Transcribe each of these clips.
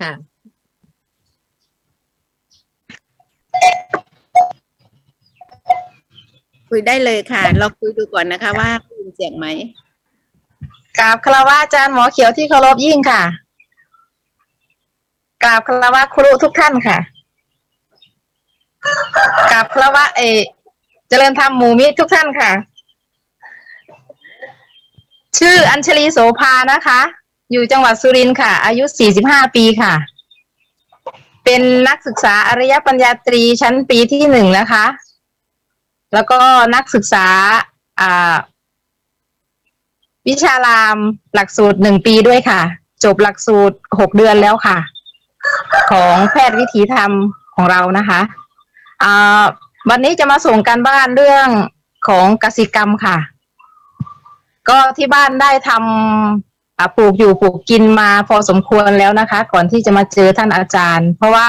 ค่ะ คุยได้เลยค่ะ เราคุยดูก่อนนะคะ ว่าได้ยินเสียงไหมกราบคารวะอาจารย์หมอเขียวที่เคารพยิ่งค่ะกราบคารวะครูทุกท่านค่ะกราบคารวะเออเจริญธรรมหมู่มิตรทุกท่านค่ะ ชื่ออัญชลีโสภานะคะ อยู่จังหวัดสุรินทร์ค่ะ อายุ 45 ปีค่ะ เป็นนักศึกษาอริยปัญญาตรีชั้นปีที่หนึ่งนะคะ แล้วก็นักศึกษาอ่าวิชารามหลักสูตรหนึ่งปีด้วยค่ะ จบหลักสูตรหกเดือนแล้วค่ะ ของแพทย์วิถีธรรมของเรานะคะอ่าวันนี้จะมาส่งการบ้านเรื่องของกสิกรรมค่ะ ก็ที่บ้านได้ทำ ปลูกอยู่ปลูกกินมาพอสมควรแล้วนะคะ ก่อนที่จะมาเจอท่านอาจารย์ เพราะว่า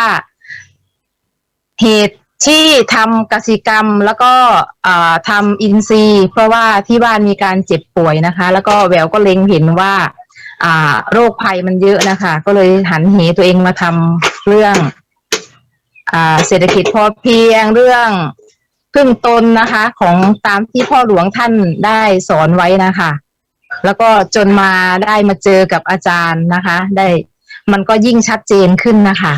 เหตุที่ทำกสิกรรมแล้วก็ทำอินทรีย์เพราะว่าที่บ้านมีการเจ็บป่วยนะคะ แล้วก็แววก็เล็งเห็นว่าโรคภัยมันเยอะนะคะ ก็เลยหันเหตัวเองมาทำเรื่องอเศรษฐกิจพอเพียงเรื่องพึ่งตนนะคะ ของตามที่พ่อหลวงท่านได้สอนไว้นะคะ แล้วก็จนมาได้มาเจอกับอาจารย์นะคะ ได้มันก็ยิ่งชัดเจนขึ้นนะคะ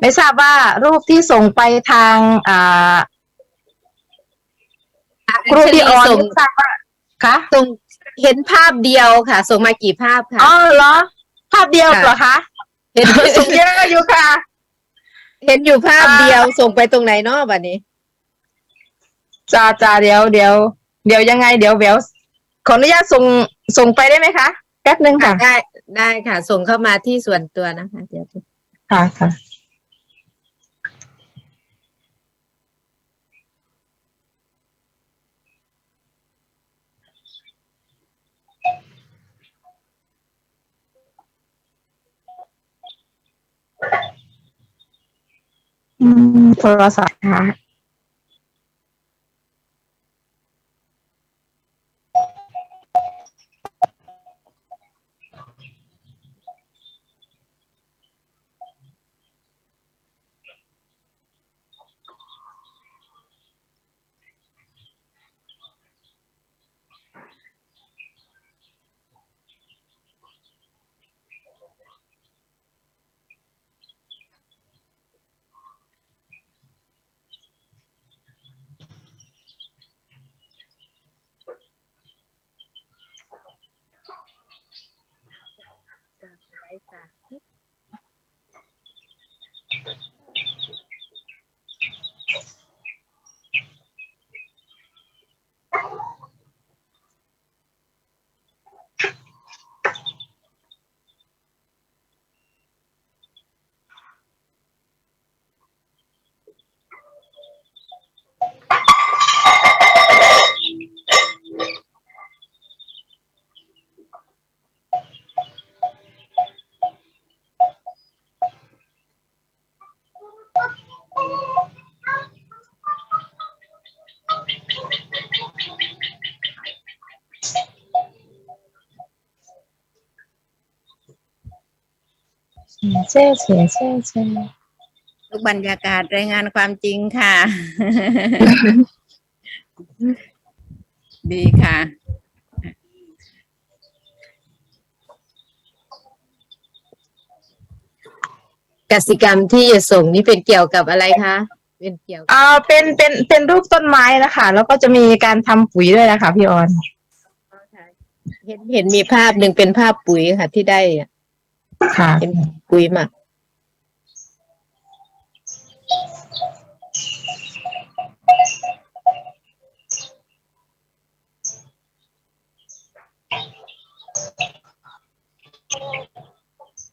ไม่ทราบว่ารูปที่ส่งไปทางอ่าครูพี่ออนส่งไม่ทราบว่าคะส่งเห็นภาพเดียวค่ะ ส่งมากี่ภาพค่ะอ๋อเหรอ ภาพเดียวค่ะเหรอคะ เห็นส่งเยอะอยู่ค่ะ เห็นอยู่ภาพเดียวส่งไปตรงไหนเนาะบัดนี้จ้าจ้าเดี๋ยวเดี๋ยวเดี๋ยวยังไง เดี๋ยวแวว ขออนุญาตส่งส่งไปได้ไหมคะแป๊บนึงค่ะ ได้ได้ค่ะ ส่งเข้ามาที่ส่วนตัวนะคะเดี๋ยวค่ะค่ะอืมโทรศัพท์ค่ะ เช่เช่เช่เช่ทุกบรรยากาศรายงานความจริงค่ะ ดีค่ะ กสิกรรมที่จะส่งนี่เป็นเกี่ยวกับอะไรคะ เป็นเกี่ยวกับอ่าเป็นเป็นเป็นรูปต้นไม้นะคะ แล้วก็จะมีการทำปุ๋ยด้วยนะคะพี่ออน เห็นเห็นมีภาพหนึ่งเป็นภาพปุ๋ยค่ะที่ได้อะ ค่ะ เป็นปุ๋ยหมัก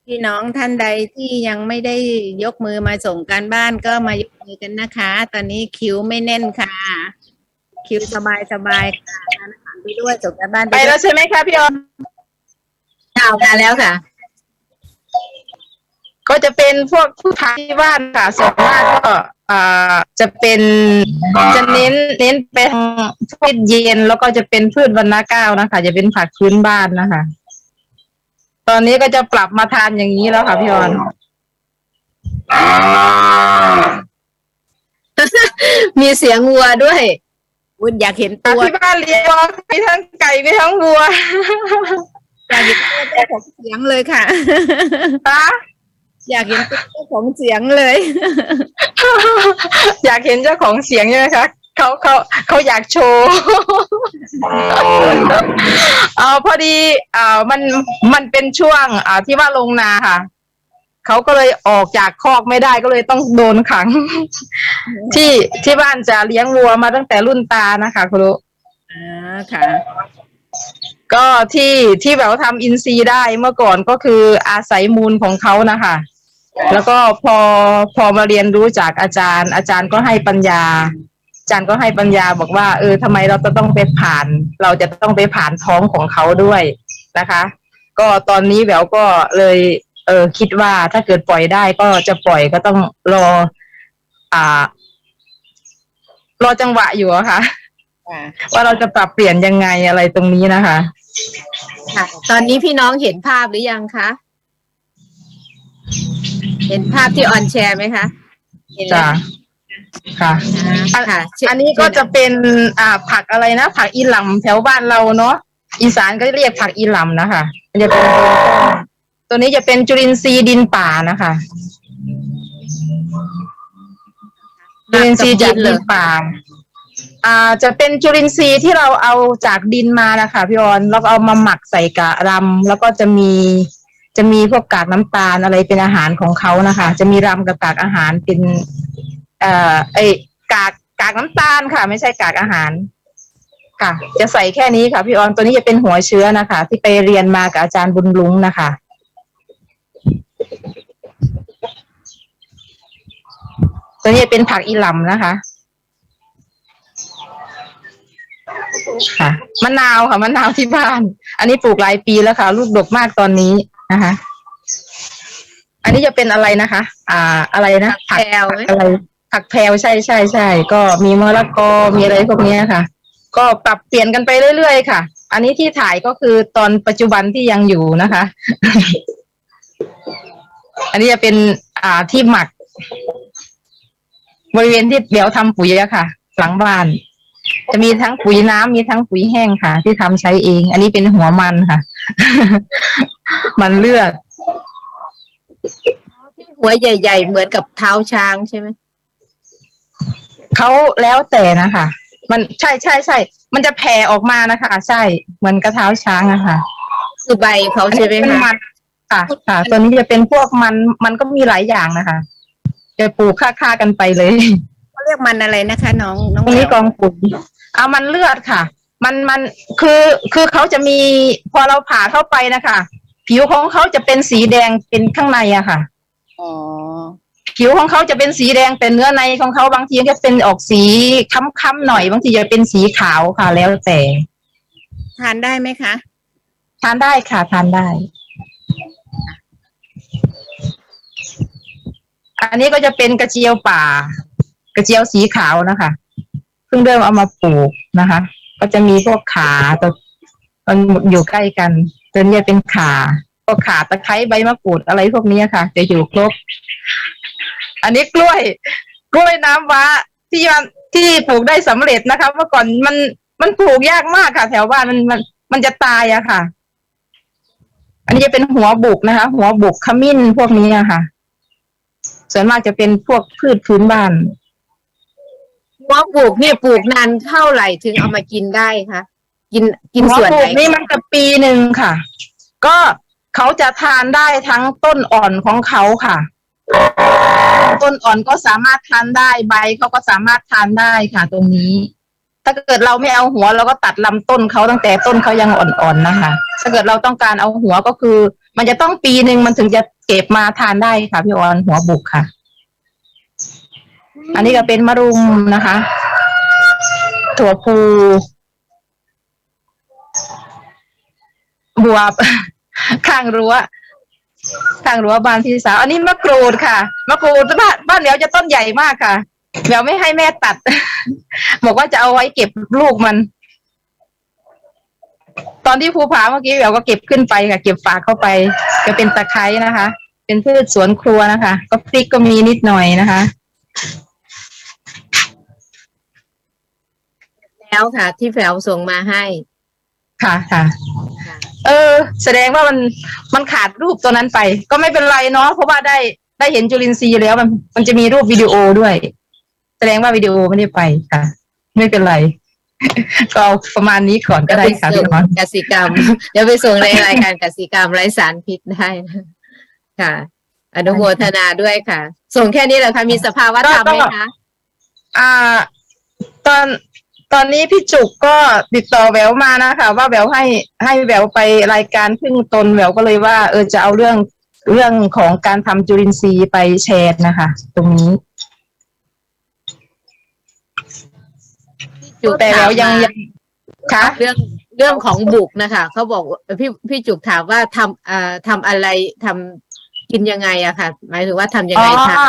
พี่น้องท่านใดที่ยังไม่ได้ยกมือมาส่งการบ้านก็มายกมือกันนะคะ ตอนนี้คิวไม่แน่นค่ะ คิวสบายสบายๆค่ะทานอาหารไปด้วยส่งการบ้านไปไปด้แล้ววยใช่ไหมคะพี่ออน เอามาแล้วค่ะ ก็จะเป็นพวกผู้ทายที่บ้านค่ะส่วนมากก็อ่าจะเป็นจะเน้นเน้นไปทางพืชเย็นแล้วก็จะเป็นพืชวรรณก้าวนะคะ จะเป็นผักพื้นบ้านนะคะ ตอนนี้ก็จะปรับมาทานอย่างนี้แล้วค่ะพี่ออนมีเสียงวัวด้วยวุ้นอยากเห็นแต่ตัวที่บ้านเลี้ยงวัวมีทั้งไก่มีทั้งวัวอยากเห็นตัวเจ้าของเสียงเลยค่ะนะ อยากเห็นตัวเจ้าของเสียงเลย อยากเห็นเจ้าของเสียงใช่ไหมคะเขาเขาเขาอยากโชว์เอาพอดีอ่ามันมันเป็นช่วงอ่าที่ว่าลงนาค่ะเขาก็เลยออกจากคอกไม่ได้ก็เลยต้องโดนขัง ที่ที่บ้านจะเลี้ยงวัวมาตั้งแต่รุ่นตานะคะคุณรู้อ่าค่ะ ก็ที่ที่แบบว่าทำอินซีย์ได้เมื่อก่อนก็คืออาศัยมูลของเขานะคะ แล้วก็พอพอมาเรียนรู้จากอาจารย์ อาจารย์ก็ให้ปัญญา อาจารย์ก็ให้ปัญญาบอกว่า เออทำไมเราจะต้องไปผ่าน เราจะต้องไปผ่านท้องของเขาด้วยนะคะ ก็ตอนนี้แหววก็เลยเออคิดว่าถ้าเกิดปล่อยได้ก็จะปล่อยก็ต้องรอ อ่า รอจังหวะอยู่อะค่ะค่ะว่าเราจะปรับเปลี่ยนยังไงอะไรตรงนี้นะคะ ค่ะ ตอนนี้พี่น้องเห็นภาพหรือยังคะ เห็นภาพที่ออนแชร์ไหมคะเห็นแล้จ้ะวค่ะ อ่าค่ะเช่นอันนี้ก็จะเป็นอ่าผักอะไรนะ ผักอีหลำแถวบ้านเราเนาะอีสานก็เรียกผักอีหลำนะคะมันจะเป็นตัวนี้จะเป็นจุลินทรีย์ดินป่านะคะจุลินทรีย์จากดินป่า อ่า จะเป็นจุลินทรีย์ที่เราเอาจากดินมานะคะพี่ออนแล้วก็เอามาหมักใส่กะรำแล้วก็จะมี จะมีพวกกากน้ำตาลอะไรเป็นอาหารของเขานะคะ จะมีรำกับกากอาหารเป็น เอ่อไอกากกากน้ำตาลค่ะ ไม่ใช่กากอาหารค่ะ จะใส่แค่นี้ค่ะ พี่ออนตัวนี้จะเป็นหัวเชื้อนะคะ ที่ไปเรียนมากับอาจารย์บุญลุงนะคะตัวนี้เป็นผักอีหลำนะคะค่ะมะนาวค่ะมะนาวที่บ้าน อันนี้ปลูกหลายปีแล้วค่ะ ลูกดกมากตอนนี้ นะคะ อันนี้จะเป็นอะไรนะคะ อ่า อะไรนะแพรวไหมอะไร ผักแพรวใช่ใช่ใช่ก็มีมะละกอมีอะไรพวกเนี้ยค่ะ ก็ปรับเปลี่ยนกันไปเรื่อยๆค่ะ อันนี้ที่ถ่ายก็คือตอนปัจจุบันที่ยังอยู่นะคะ อันนี้จะเป็นอ่าที่หมัก บริเวณที่เดี๋ยวทำปุ๋ยอะค่ะ หลังบ้าน จะมีทั้งปุ๋ยน้ำมีทั้งปุ๋ยแห้งค่ะ ที่ทำใช้เอง อันนี้เป็นหัวมันค่ะ มันเลือดหัวใหญ่ ๆ เหมือนกับเท้าช้างใช่ไหมเขาแล้วแต่นะคะ มันใช่ใช่ใช่มันจะแผ่ออกมานะคะใช่เหมือนกระเท้าช้างอะค่ะ คือใบเขาใช่ไหมเป็นคะมันค่ะค่ะตัวนี้จะเป็นพวกมันมันก็มีหลายอย่างนะคะจะปลูกค่าๆกันไปเลย เขาเรียกมันอะไรนะคะ น้องน้องตรงนี้แหววกองปุ๋ยเอามันเลือดค่ะ มันมันคือคือเขาจะมีพอเราผ่าเข้าไปนะคะผิวของเขาจะเป็นสีแดงเป็นข้างในอะค่ะอ๋อผิวของเขาจะเป็นสีแดงแต่เนื้อในของเขาบางทีก็เป็นออกสีค้ำๆหน่อย บางทีจะเป็นสีขาวค่ะ แล้วแต่ทานได้ไหมคะทานได้ค่ะทานได้ อันนี้ก็จะเป็นกระเจียวป่า กระเจียวสีขาวนะคะ เพิ่งเริ่มเอามาปลูกนะคะ ก็จะมีพวกขาตัวมันอยู่ใกล้กันตัวนี้เป็นขาพวกขาตะไคร้ใบมะกรูดอะไรพวกนี้ค่ะ จะอยู่ครบ อันนี้กล้วย กล้วยน้ำว้าที่มันที่ปลูกได้สำเร็จนะคะ เมื่อก่อนมันมันปลูกยากมากค่ะ แถวบ้านมันมันมันจะตายอะค่ะ อันนี้จะเป็นหัวบุกนะคะ หัวบุกขมิ้นพวกนี้อะค่ะ ส่วนมากจะเป็นพวกพืชพื้นบ้าน หัวปลูกเนี่ยปลูกนานเท่าไหร่ถึงเอามากินได้คะกินกินหัวส่วนปลูไหนกนี่มันจะปีหนึ่งค่ะ ก็เขาจะทานได้ทั้งต้นอ่อนของเขาค่ะ ต้นอ่อนก็สามารถทานได้ใบเขาก็สามารถทานได้ค่ะ ตรงนี้ ถ้าเกิดเราไม่เอาหัวเราก็ตัดลำต้นเขาตั้งแต่ต้นเขายังอ่อนๆนะคะ ถ้าเกิดเราต้องการเอาหัวก็คือ มันจะต้องปีหนึ่งมันถึงจะเก็บมาทานได้ค่ะพี่ออนหัวบุกค่ะ อันนี้ก็เป็นมะรุมนะคะ ถั่วพูบวบ ข้างรั้วข้างรั้วบ้านพี่สาว อันนี้มะกรูดค่ะ มะกรูดบ้านบ้านเหลียวจะต้นใหญ่มากค่ะเดี๋ยวไม่ให้แม่ตัด บอกว่าจะเอาไว้เก็บลูกมัน ตอนที่ภูผาเมื่อกี้แหววก็เก็บขึ้นไปค่ะ เก็บฝากเข้าไป จะเป็นตะไคร้นะคะ เป็นพืชสวนครัวนะคะ ก็พริกก็มีนิดหน่อยนะคะ แล้ วค่ะ ที่แฝวส่งมาให้ค่ะค่ะ ค่ะเออ แสดงว่ามันมันขาดรูปตัวนั้นไป ก็ไม่เป็นไรเนาะเพราะว่าได้ได้เห็นจุลินทรีย์แล้วมันมันจะมีรูปวิดีโอด้วย แสดงว่าวิดีโอไม่ได้ไปค่ะ ไม่เป็นไร ก็เอาประมาณนี้ก่อนก็ได้ค่ะเดี๋พี่ยวน้องไปส่งกสิกรรม เดี๋ยวไปส่งในรายการกสิกรรมไร้สารพิษได้นะค่ะ อนุโมทนาด้วยค่ะ ส่งแค่นี้เหรอคะมีสภาวะธรรมไหมคะ อ่า ตอน ตอนนี้พี่จุกก็ติดต่อแหววมานะคะ ว่าแหววให้ให้แหววไปรายการพึ่งตนแหววก็เลยว่า เออจะเอาเรื่องเรื่องของการทำจุลินทรีย์ไปแชร์นะคะ ตรงนี้ จุกแต่แหววยังถามมายังคะ เรื่องเรื่องของบุกนะคะเขาบอกว่าพี่พี่จุกถามว่าทำอ่าทำอะไรทำกินยังไงอะค่ะ หมายถึงว่าทำยังไงคะ อ๋อ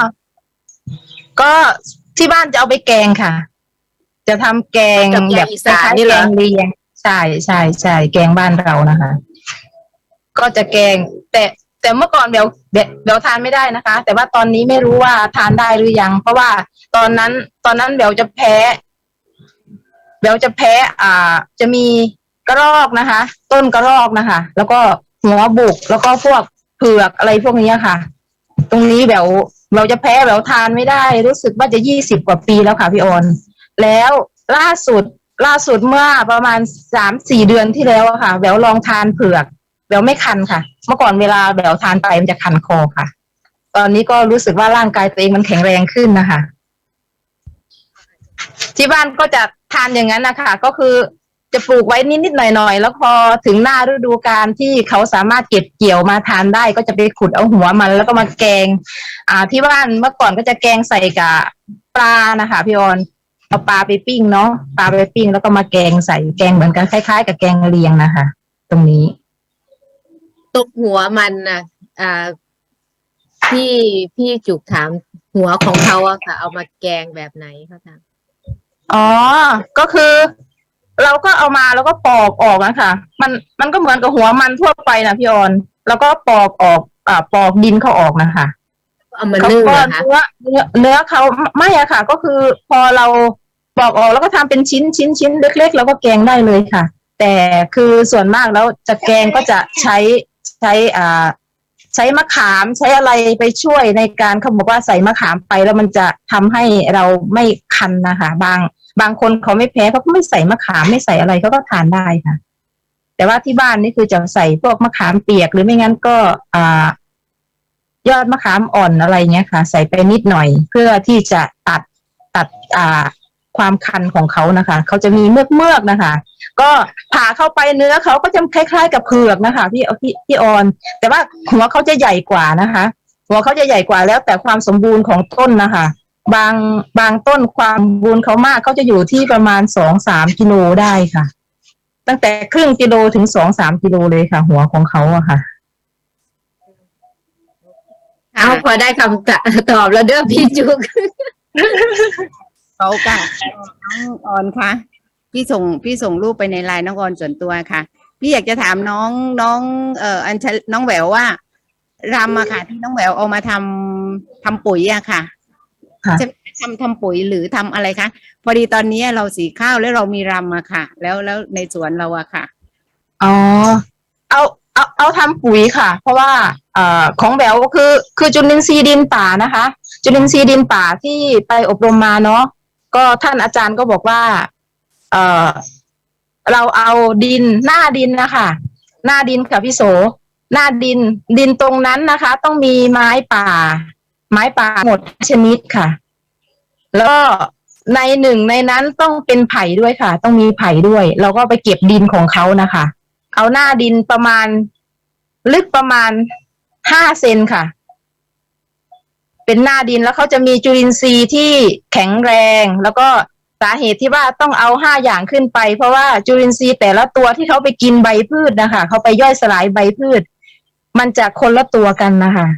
ก็ที่บ้านจะเอาไปแกงค่ะ จะทำแกงกับแกแบงบอีสานนี่เหรอคล้ายๆแกงเลียงใช่ใช่ใช่แกงบ้านเรานะคะ ก็จะแกง แต่แต่เมื่อก่อนเดี๋ยวเดี๋ยวเดี๋ยวทานไม่ได้นะคะ แต่ว่าตอนนี้ไม่รู้ว่าทานได้หรือยัง เพราะว่าตอนนั้น ตอนนั้นเดี๋ยวจะแพ้เดี๋ยวจะแพ้ อ่า จะมีกระรอกนะคะ ต้นกระรอกนะคะ แล้วก็หัวบุก แล้วก็พวกเผือกอะไรพวกนี้ค่ะ ตรงนี้แบบเราจะแพ้แบบทานไม่ได้ รู้สึกว่าจะยี่สิบกว่าปีแล้วค่ะพี่ออน แล้วล่าสุดล่าสุดเมื่อประมาณสามสี่เดือนที่แล้วอะค่ะแหววลองทานเผือกแหววไม่คันค่ะ เมื่อก่อนเวลาแหววทานไปมันจะคันคอค่ะ ตอนนี้ก็รู้สึกว่าร่างกายตัวเองมันแข็งแรงขึ้นนะคะ ที่บ้านก็จะทานอย่างนั้นนะคะก็คือจะปลูกไว้นิดๆหน่อยๆแล้วพอถึงหน้าฤดูกาลที่เขาสามารถเก็บเกี่ยวมาทานได้ ก็จะไปขุดเอาหัวมัน แล้วก็มาแกง อ่า ที่บ้านเมื่อก่อนก็จะแกงใส่กับปลานะคะพี่ออน เอาปลาไปปิ้งเนาะปลาไปปิ้งแล้วก็มาแกงใส่แกงเหมือนกันคล้าย ๆ กับแกงเลียงนะคะตรงนี้ ตกหัวมันนะอ่าพี่พี่จุกถามหัวของเขาอะค่ะ เอามาแกงแบบไหนเขาถามอ๋อ ก็คือ เราก็เอามาแล้วก็ปอกออกนะคะมันมันก็เหมือนกับหัวมันทั่วไปนะพี่ออน แล้วก็ปอกออกอ่าปอกดินเขาออกนะคะ เอามาเขานึ่งก็เหรอคะ เนื้อเนื้อเนื้อเขาไม่อะค่ะ ก็คือพอเราปอกออกแล้วก็ทำเป็นชิ้นชิ้นชิ้นเล็กๆ แล้วก็แกงได้เลยค่ะ แต่คือส่วนมากแล้วจะแกงก็จะใช้ใช้อ่าใช้มะขามใช้อะไรไปช่วยในการเขาบอกว่าใส่มะขามไปแล้วมันจะทำให้เราไม่คันนะคะ บางบางคนเขาไม่แพ้เขาก็ไม่ใส่มะขามไม่ใส่อะไรเขาก็ทานได้ค่ะ แต่ว่าที่บ้านนี่คือจะใส่พวกมะขามเปียกหรือไม่งั้นก็อ่า ยอดมะขามอ่อนอะไรเงี้ยค่ะ ใส่ไปนิดหน่อย เพื่อที่จะตัดตัดอ่าความคันของเขานะคะ เขาจะมีเมือกเมือกนะคะ ก็ผ่าเข้าไปเนื้อเขาก็จะคล้ายๆ กับเผือกนะคะพี่พี่พี่ออน แต่ว่าหัวเขาจะใหญ่กว่านะคะ หัวเขาจะใหญ่กว่าแล้วแต่ความสมบูรณ์ของต้นนะคะ บางบางต้นความบูรณ์เขามากเขาจะอยู่ที่ประมาณสองสามกิโลได้ค่ะ ตั้งแต่ครึ่งกิโลถึงสองสามกิโลเลยค่ะ หัวของเขาอะค่ะ เอาพอได้คำตะตอบแล้วเด้อพี่จุกเขาค่ะน้องออนคะพี่ส่งพี่ส่งรูปไปในไลน์น้องออนส่วนตัวค่ะ พี่อยากจะถามน้องน้องเอ่ออัญชลน้องแหววว่ารำอะค่ะ ที่น้องแหววเอามาทำทำปุ๋ยอะค่ะค่ะจะทำทำปุ๋ยหรือทำอะไรคะพอดีตอนนี้เราสีข้าวแล้วเรามีรำอะค่ะ แล้วแล้วในสวนเราอะค่ะอ๋อเอา เอาเอาทำปุ๋ยค่ะ เพราะว่าเอ่อของแบวคือคือจุลินทรีย์ดินป่านะคะ จุลินทรีย์ดินป่าที่ไปอบรมมาเนาะก็ท่านอาจารย์ก็บอกว่า เอ่อเราเอาดินหน้าดินนะคะหน้าดินค่ะพี่โส หน้าดินดินตรงนั้นนะคะ ต้องมีไม้ป่า ไม้ป่าหมดชนิดค่ะ แล้วในหนึ่งในนั้นต้องเป็นไผ่ด้วยค่ะ ต้องมีไผ่ด้วย เราก็ไปเก็บดินของเขานะคะ เอาหน้าดินประมาณ ลึกประมาณห้าเซนค่ะ เป็นหน้าดินแล้วเขาจะมีจุลินทรีย์ที่แข็งแรง แล้วก็สาเหตุที่ว่าต้องเอาห้าอย่างขึ้นไป เพราะว่าจุลินทรีย์แต่ละตัวที่เขาไปกินใบพืชนะคะเขาไปย่อยสลายใบพืช มันจะคนละตัวกันนะคะ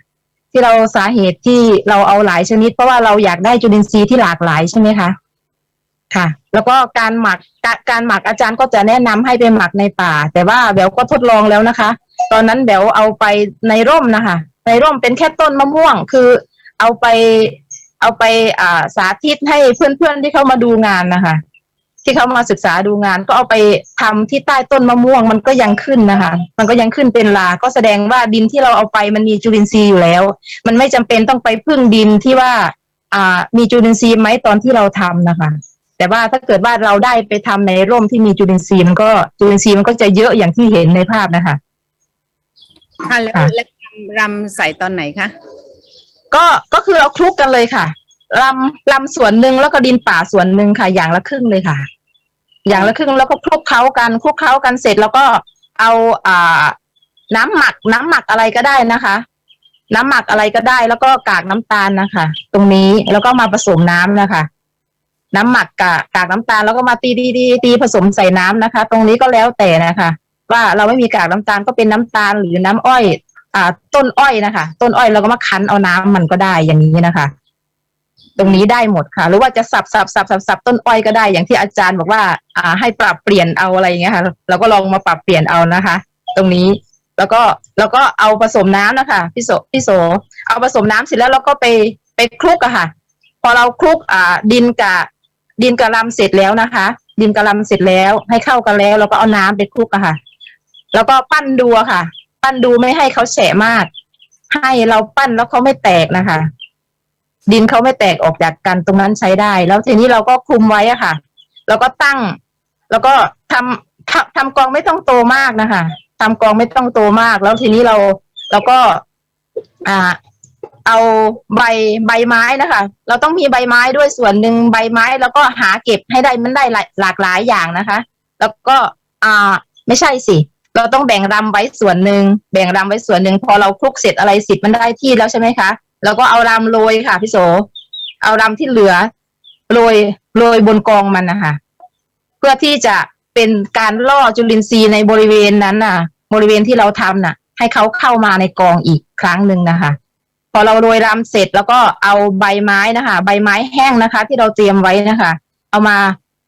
ที่เราสาเหตุที่เราเอาหลายชนิด เพราะว่าเราอยากได้จุลินทรีย์ที่หลากหลายใช่ไหมคะ ค่ะ แล้วก็การหมักกการหมักอาจารย์ก็จะแนะนำให้ไปหมักในป่า แต่ว่าแบวก็ทดลองแล้วนะคะ ตอนนั้นแบวเอาไปในร่มนะคะ ในร่มเป็นแค่ต้นมะม่วง คือเอาไปเอาไปอ่าสาธิตให้เพื่อนๆที่เขามาดูงานนะคะ ที่เขามาศึกษาดูงาน ก็เอาไปทำที่ใต้ต้นมะม่วงมันก็ยังขึ้นนะคะ มันก็ยังขึ้นเป็นลา ก็แสดงว่าดินที่เราเอาไปมันมีจุลินทรีย์อยู่แล้ว มันไม่จำเป็นต้องไปพึ่งดินที่ว่า อ่า มีจุลินทรีย์ไหมตอนที่เราทำนะคะ แต่ว่าถ้าเกิดว่าเราได้ไปทำในร่มที่มีจุลินทรีย์มันก็จุลินทรีย์มันก็จะเยอะอย่างที่เห็นในภาพนะคะค่ะแล้วค่ะแล้วรำใส่ตอนไหนคะก็ก็คือเราคลุกกันเลยค่ะลำลำส่วนหนึ่งแล้วก็ดินป่าส่วนหนึ่งค่ะ อย่างละครึ่งเลยค่ะ อย่างละครึ่งแล้วก็คลุกเคล้ากันคลุกเคล้ากันเสร็จแล้วก็เอาอ่าน้ำหมักน้ำหมักอะไรก็ได้นะคะ น้ำหมักอะไรก็ได้ แล้วก็กากน้ำตาลนะคะ ตรงนี้แล้วก็มาผสมน้ำนะคะ น้ำหมักกากกากน้ำตาลแล้วก็มาตีตีตีตีผสมใส่น้ำนะคะ ตรงนี้ก็แล้วแต่นะคะ ว่าเราไม่มีกากน้ำตาลก็เป็นน้ำตาลหรือน้ำอ้อย อ่า ต้นอ้อยนะคะ ต้นอ้อยเราก็มาคั้นเอาน้ำมันก็ได้อย่างนี้นะคะ ตรงนี้ได้หมดค่ะ หรือว่าจะสับสับสับสับสับต้นอ้อยก็ได้อย่างที่อาจารย์บอกว่า อ่า ให้ปรับเปลี่ยนเอาอะไรอย่างเงี้ยค่ะ เราก็ลองมาปรับเปลี่ยนเอานะคะ ตรงนี้แล้วก็แล้วก็เอาผสมน้ำนะคะพี่โสพี่โส เอาผสมน้ำเสร็จแล้วเราก็ไปไปคลุกอะค่ะ พอเราคลุกอ่าดินกับ ดินกับลำเสร็จแล้วนะคะ ดินกับลำเสร็จแล้ว ให้เข้ากันแล้วเราก็เอาน้ำไปคลุกอะค่ะ แล้วก็ปั้นดูค่ะ ปั้นดูไม่ให้เขาแฉะมาก ให้เราปั้นแล้วเขาไม่แตกนะคะ ดินเขาไม่แตกออกจากกันตรงนั้นใช้ได้ แล้วทีนี้เราก็คลุมไว้อะค่ะ แล้วก็ตั้ง แล้วก็ทำทำทำกองไม่ต้องโตมากนะคะทำกองไม่ต้องโตมาก แล้วทีนี้เราเราก็ อ่า เอาใบใบไม้นะคะ เราต้องมีใบไม้ด้วยส่วนหนึ่งใบไม้แล้วก็หาเก็บให้ได้มันได้หลากหลายอย่างนะคะ แล้วก็อ่าไม่ใช่สิ เราต้องแบ่งรำไว้ส่วนหนึ่งแบ่งรำไว้ส่วนหนึ่งพอเราคลุกเสร็จอะไรเสิบมันได้ที่แล้วใช่ไหมคะเราก็เอารำโรยค่ะพี่โส เอารำที่เหลือโรยโรยบนกองมันนะคะเพื่อที่จะเป็นการล่อจุลินทรีย์ในบริเวณนั้นน่ะ บริเวณที่เราทำน่ะ ให้เขาเข้ามาในกองอีกครั้งหนึ่งนะคะ อเราโรยรำเสร็จแล้วก็เอาใบไม้นะคะ ใบไม้แห้งนะคะ ที่เราเตรียมไว้นะคะ เอามา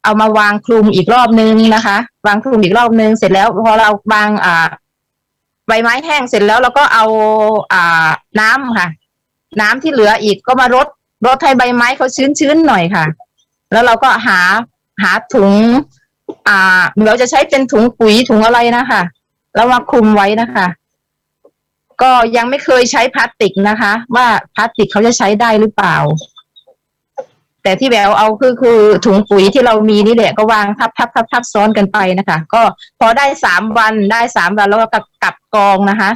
เอามาวางคลุมอีกรอบนึงนะคะ วางคลุมอีกรอบนึงเสร็จแล้วพอเราวางอ่า ใบไม้แห้งเสร็จแล้วเราก็เอาอ่าน้ำค่ะ น้ำที่เหลืออีกก็มารดรดให้ใบไม้เขาชื้นๆหน่อยค่ะ แล้วเราก็หาหาถุง อ่าเราจะใช้เป็นถุงปุ๋ยถุงอะไรนะคะแล้วมาคลุมไว้นะคะ ก็ยังไม่เคยใช้พลาสติกนะคะ ว่าพลาสติกเขาจะใช้ได้หรือเปล่า แต่ที่แววเอาคือคือถุงปุ๋ยที่เรามีนี่แหละก็วางทับทับทับทับซ้อนกันไปนะคะ ก็พอได้สามวันได้สามวันแล้วก็กลับกลับกองนะคะ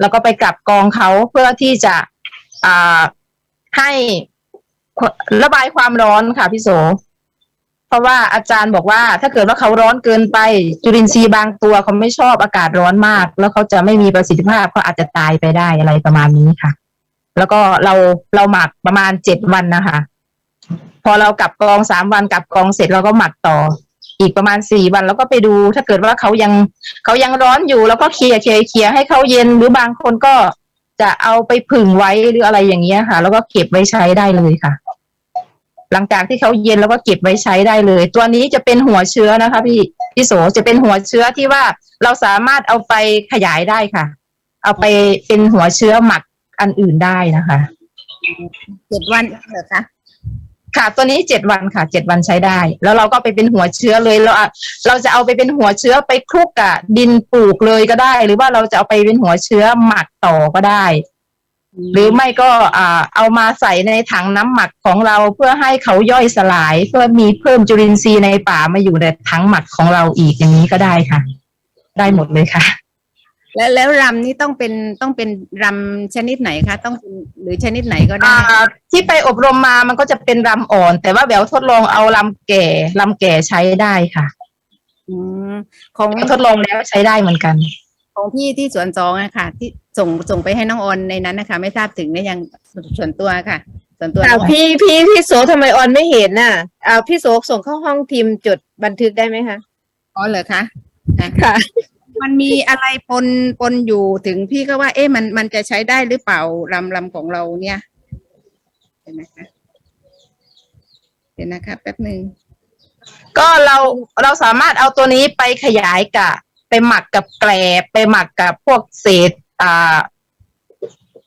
แล้วก็ไปกลับกองเขาเพื่อที่จะอ่าให้ระบายความร้อนค่ะพี่โส เพราะว่าอาจารย์บอกว่า ถ้าเกิดว่าเขาร้อนเกินไป จุลินทรีย์บางตัวเขาไม่ชอบอากาศร้อนมาก แล้วเขาจะไม่มีประสิทธิภาพเขาอาจจะตายไปได้อะไรประมาณนี้ค่ะ แล้วก็เราเราหมักประมาณเจ็ดวันนะคะ พอเรากลับกองสามวันกลับกองเสร็จเราก็หมักต่อ อีกประมาณสี่วันแล้วก็ไปดู ถ้าเกิดว่าเขายังเขายังร้อนอยู่ แล้วก็เคลียร์เคลียร์เคลียร์ให้เขาเย็นหรือบางคนก็จะเอาไปผึ่งไว้หรืออะไรอย่างเงี้ยค่ะ แล้วก็เก็บไว้ใช้ได้เลยค่ะ หลังจากที่เขาเย็นแล้วก็เก็บไว้ใช้ได้เลย ตัวนี้จะเป็นหัวเชื้อนะคะพี่พี่โสจะเป็นหัวเชื้อที่ว่าเราสามารถเอาไปขยายได้ค่ะ เอาไปเป็นหัวเชื้อหมักอันอื่นได้นะคะเจ็ดวันเหรอคะค่ะ ตัวนี้เจ็ดวันค่ะเจ็ดวันใช้ได้ แล้วเราก็ไปเป็นหัวเชื้อเลยเราอะเราจะเอาไปเป็นหัวเชื้อไปคลุกกับดินปลูกเลยก็ได้ หรือว่าเราจะเอาไปเป็นหัวเชื้อหมักต่อก็ได้ หรือไม่ก็อ่าเอามาใส่ในถังน้ำหมักของเราเพื่อให้เขาย่อยสลาย เพื่อมีเพิ่มจุลินทรีย์ในป่ามาอยู่ในถังหมักของเราอีกอย่างนี้ก็ได้ค่ะ ได้หมดเลยค่ะ แล้วแล้วรำนี่ต้องเป็นต้องเป็นรำชนิดไหนคะ ต้องเป็นหรือชนิดไหนก็ได้อ่าที่ไปอบรมมามันก็จะเป็นรำอ่อน แต่ว่าแบวทดลองเอาลำแก่ลำแก่ใช้ได้ค่ะอืมของทดลองแล้วใช้ได้เหมือนกัน ของพี่ที่สวนสองอะค่ะที่ ส่งส่งไปให้น้องออนในนั้นนะคะ ไม่ทราบถึงหรือยังส่วนตัวค่ะ ส่วนตัวค่ะน้องออนพี่พี่พี่โสทำไมออนไม่เห็นน่ะอ่าพี่โสส่งเข้าห้องทีมจดบันทึกได้ไหมคะ อ๋อเหรอคะอะค่ะ มันมีอะไรปนปนอยู่ถึงพี่ก็ว่า เอ๊ะมันมันจะใช้ได้หรือเปล่ารำรำของเราเนี่ยเห็นไหมคะเดี๋ยวนะคะแป๊บหนึ่งก็เราเราสามารถเอาตัวนี้ไปขยายกับ ไปหมักกับแกลบไปหมักกับพวกเศษ อ่า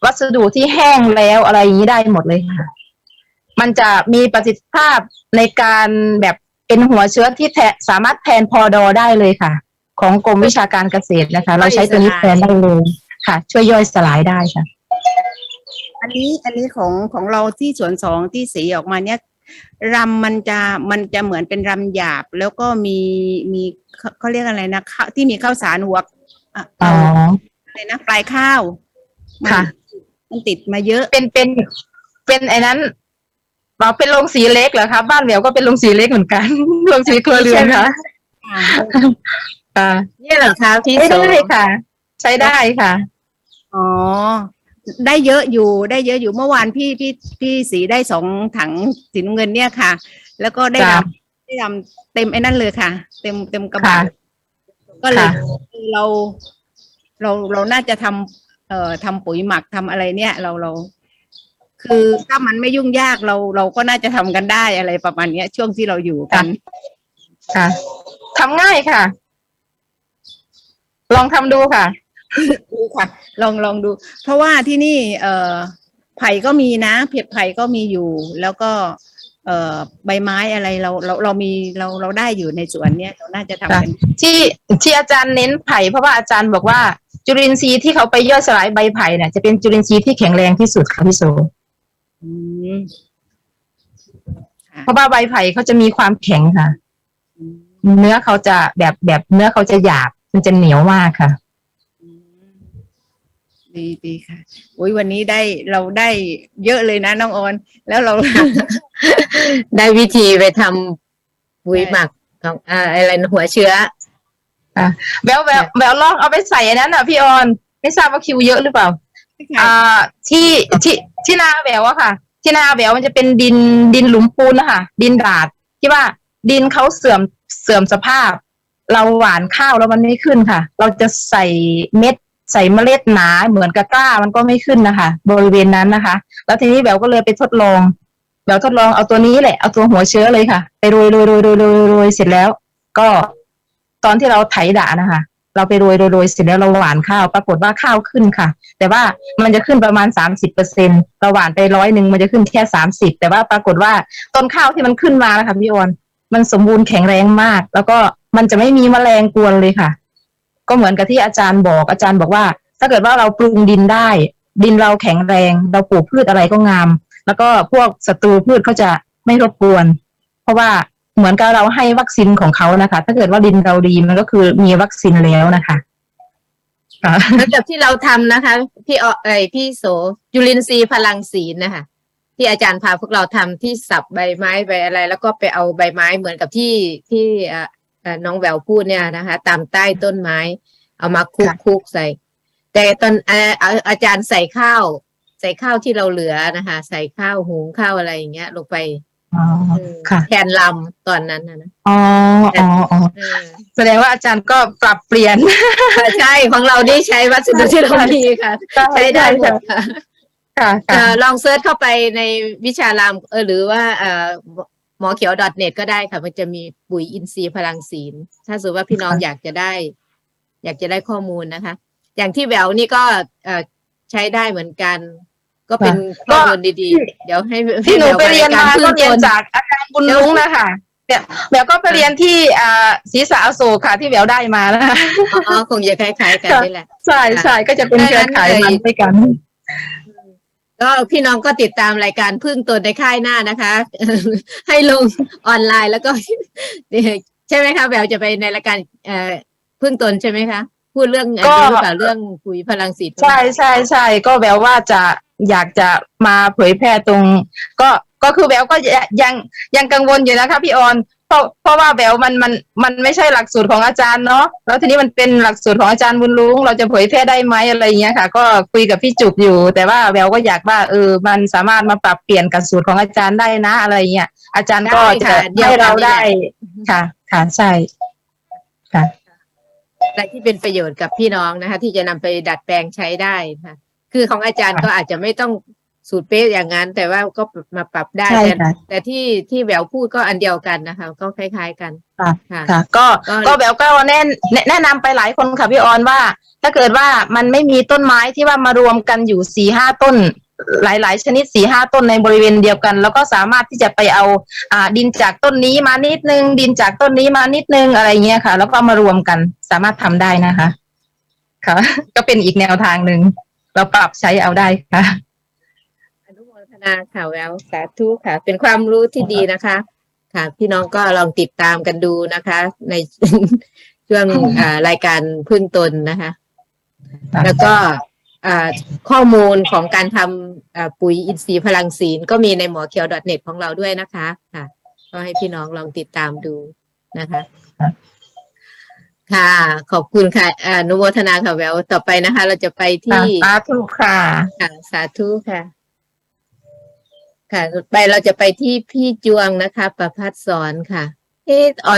วัสดุที่แห้งแล้วอะไรอย่างนี้ได้หมดเลยค่ะ มันจะมีประสิทธิภาพในการแบบเป็นหัวเชื้อที่แทนสามารถแทนพอดอได้เลยค่ะ ของกรมวิชาการเกษตรนะคะ เราใช้ตัวนี้แทนได้เลยค่ะ ช่วยย่อยสลายได้ค่ะ อันนี้อันนี้ของของเราที่สวนสองที่สีออกมาเนี่ยรำมันจะมันจะเหมือนเป็นรำหยาบ แล้วก็มีมีเขาเขาเรียกอะไรนะข้าวที่มีข้าวสารหัวอะอ๋ ออะไรนะปลายข้าวมันค่ะ มันติดมาเยอะเป็นเป็นเป็นไอ้นั้นเราเป็นโรงสีเล็กเหรอคะบ้านแหววก็เป็นโรงสีเล็กเหมือนกันโรงสีครัวเรือนค่ะค่ะนี่เหรอคะพี่ใช้โสได้ค่ะ ใช้ได้ค่ะ อ๋อ ได้เยอะอยู่ได้เยอะอยู่เมื่อวานพี่พี่พี่สีได้สองถังสีน้ำเงินเนี่ยค่ะ แล้วก็ได้จ้ะรำได้รำเต็มไอ้นั่นเลยค่ะ เต็มเต็มกระบะค่ะก็เลยค่ะเรา เราเราน่าจะทำเอ่อทำปุ๋ยหมักทำอะไรเนี่ย เราเรา คือถ้ามันไม่ยุ่งยากเราเราก็น่าจะทำกันได้อะไรประมาณเนี้ย ช่วงที่เราอยู่กัน ค่ะทำง่ายค่ะ ลองทำดูค่ะ ดูค่ะ ลองลองดู เพราะว่าที่นี่ เอ่อไผ่ก็มีนะเผ็ดไผ่ก็มีอยู่ แล้วก็ เอ่อใบไม้อะไรเราเราเรามีเราเราได้อยู่ในสวนเนี้ยเราน่าจะทำกัน ที่ที่อาจารย์เน้นไผ่เพราะว่าอาจารย์บอกว่า จุลินทรีย์ที่เขาไปย่อยสลายใบไผ่เนี่ยจะเป็นจุลินทรีย์ที่แข็งแรงที่สุดค่ะพี่โสอืมเพราะว่าใบไผ่เขาจะมีความแข็งค่ะ เนื้อเขาจะแบบแบบเนื้อเขาจะหยาบ มันจะเหนียวมากค่ะอืมดีดีค่ะโอ้ยวันนี้ได้เราได้เยอะเลยนะน้องออน แล้วเรา ได้วิธีไปทำปุ๋ยหมักของอ่าอะไรนะหัวเชื้อ แววแววแววลองเอาไปใส่อันนั้นอะพี่ออน ไม่ทราบว่าคิวเยอะหรือเปล่า อ่า ที่ที่ที่นาแหววอะค่ะ ที่นาแหววมันจะเป็นดินดินหลุมปูนนะคะดินดาดที่ว่าดินเขาเสื่อมเสื่อมสภาพ เราหวานข้าวแล้วมันไม่ขึ้นค่ะ เราจะใส่เม็ดใส่เมล็ดหนาเหมือนกับกล้ามันก็ไม่ขึ้นนะคะ บริเวณนั้นนะคะ แล้วทีนี้แหววก็เลยไปทดลองแหววทดลองเอาตัวนี้แหละเอาตัวหัวเชื้อเลยค่ะ ไปโรยโรยโรยโรยโรยโรยเสร็จแล้ว ก็ ตอนที่เราไถด่านะคะ เราไปโรยโรยเสร็จแล้วเราหวานข้าว ปรากฏว่าข้าวขึ้นค่ะ แต่ว่ามันจะขึ้นประมาณสามสิบเปอร์เซ็นเราหวานไปร้อยหนึ่งมันจะขึ้นแค่สามสิบแต่ว่าปรากฏว่าต้นข้าวที่มันขึ้นมาแล้วค่ะพี่ออนมันสมบูรณ์แข็งแรงมาก แล้วก็มันจะไม่มีแมลงกวนเลยค่ะ ก็เหมือนกับที่อาจารย์บอกอาจารย์บอกว่า ถ้าเกิดว่าเราปรุงดินได้ ดินเราแข็งแรง เราปลูกพืชอะไรก็งาม แล้วก็พวกศัตรูพืชเขาจะไม่รบกวน เพราะว่า เหมือนกับเราให้วัคซีนของเขานะคะ ถ้าเกิดว่าดินเราดีมันก็คือมีวัคซีนแล้วนะคะค่ะแล้วกับที่เราทำนะคะ พี่อเอยพี่โสจุลินทรีย์พลังศีลนะคะที่อาจารย์พาพวกเราทำที่สับใบไม้ใบอะไร แล้วก็ไปเอาใบไม้เหมือนกับที่ที่เอ่อเอ่อน้องแววพูดเนี่ยนะคะ ตามใต้ต้นไม้ เอามาคลุกค่ะคลุกใส่ แต่ตอนเอ่อเอาอาจารย์ใส่ข้าว ใส่ข้าวที่เราเหลือนะคะ ใส่ข้าวหุงข้าวอะไรอย่างเงี้ย ลงไปอ๋อเออค่ะ แทนลำตอนนั้นนะนะอ๋ออ๋ออ๋อเออแสดงว่าอาจารย์ก็ปรับเปลี่ยน ใช่ของเรานี่ใช้วัสดุที่เรามีค่ะ ใช้ได้หมดค่ะค่ะเอ่ค่ะอลองเซิร์ชเข้าไปในวิชารามเออหรือว่าเอ่อหมอเขียว .net ก็ได้ค่ะ มันจะมีปุ๋ยอินทรีย์พลังศีล ถ้าสมมติว่าพี่น้องอยากจะได้ อยากจะได้ข้อมูลนะคะ อย่างที่แววนี่ก็เอ่อใช้ได้เหมือนกัน ก็เป็นข้อมูลดีๆ เดี๋ยวให้ที่หนูให้แวไปเรียนมาพึ่ก็งเรียนตจากอาจารย์บุญลุงนะคะเนี่ยแววก็ไปเรียนที่อ่าศรีสะอโศกค่ะที่แววได้มานะคะอ๋อคงจะคล้ายๆกันนี่แหละใช่ใช่ก็จะเป็นเครือข่ายมันด้วยกันก็พี่น้องก็ติดตามรายการพึ่งตนในค่ายหน้านะคะ ให้ลงออนไลน์แล้วก็ใช่ไหมคะแววจะไปในรายการเอ่อพึ่งตนใช่ไหมคะ พูดเรื่องก็อันนี้หรือเปล่าเรื่องปุ๋ยพลังสีใช่ใช่ใช่ก็แววว่าจะอยากจะมาเผยแพร่ตรง ก็ก็คือแววก็ยังยังยังกังวลอยู่นะคะพี่ออนเพราะเพราะว่าแววมันมันมันไม่ใช่หลักสูตรของอาจารย์เนาะแล้วทีนี้มันเป็นหลักสูตรของอาจารย์บุญลุงเราจะเผยแพร่ได้ไหมอะไรอย่างเงี้ยค่ะ ก็คุยกับพี่จุกอยู่ แต่ว่าแววก็อยากว่าเออมันสามารถมาปรับเปลี่ยนกับสูตรของอาจารย์ได้นะ อะไรอย่างเงี้ยอาจารย์ก็จะให้เราได้ค่ะ ค่ะใช่ค่ะ อะไรที่เป็นประโยชน์กับพี่น้องนะคะ ที่จะนำไปดัดแปลงใช้ได้ค่ะคือของอาจารย์ก็อาจจะไม่ต้องสูตรเป๊ะอย่างนั้น แต่ว่าก็มาปรับได้ใช่แต่ค่ะแต่ที่ที่แหววพูดก็อันเดียวกันนะคะ ก็คล้าย ๆกันค่ะค่ะค่ะก็ก็ก็แบบก็แนะแนะแนะนำไปหลายคนค่ะพี่ออนว่า ถ้าเกิดว่ามันไม่มีต้นไม้ที่ว่ามารวมกันอยู่สี่ห้าต้น หลาย ๆ ชนิดสี่ห้าต้นในบริเวณเดียวกัน แล้วก็สามารถที่จะไปเอาอ่าดินจากต้นนี้มานิดนึง ดินจากต้นนี้มานิดนึงอะไรเงี้ยค่ะ แล้วก็เอามารวมกันสามารถทำได้นะคะค่ะ ก็เป็นอีกแนวทางหนึ่งเราปรับใช้เอาได้ค่ะอนุโมทนาค่ะแววสาธุค่ะ เป็นความรู้ที่ดีนะคะ ค่ะ พี่น้องก็ลองติดตามกันดูนะคะ ในช่วงอ่ารายการพึ่งตนนะคะ แล้วก็อ่า ข้อมูลของการทำอ่าปุ๋ยอินทรีย์พลังศีลก็มีในหมอเขียว .net ของเราด้วยนะคะค่ะ ก็ให้พี่น้องลองติดตามดูนะคะครับค่ะ ขอบคุณค่ะอ่าอนุโมทนาค่ะแววต่อไปนะคะ เราจะไปที่สาธุค่ะค่ะสาธุค่ะ ค่ะต่อไปเราจะไปที่พี่จวงนะคะ ประพัฒสอนค่ะเอะ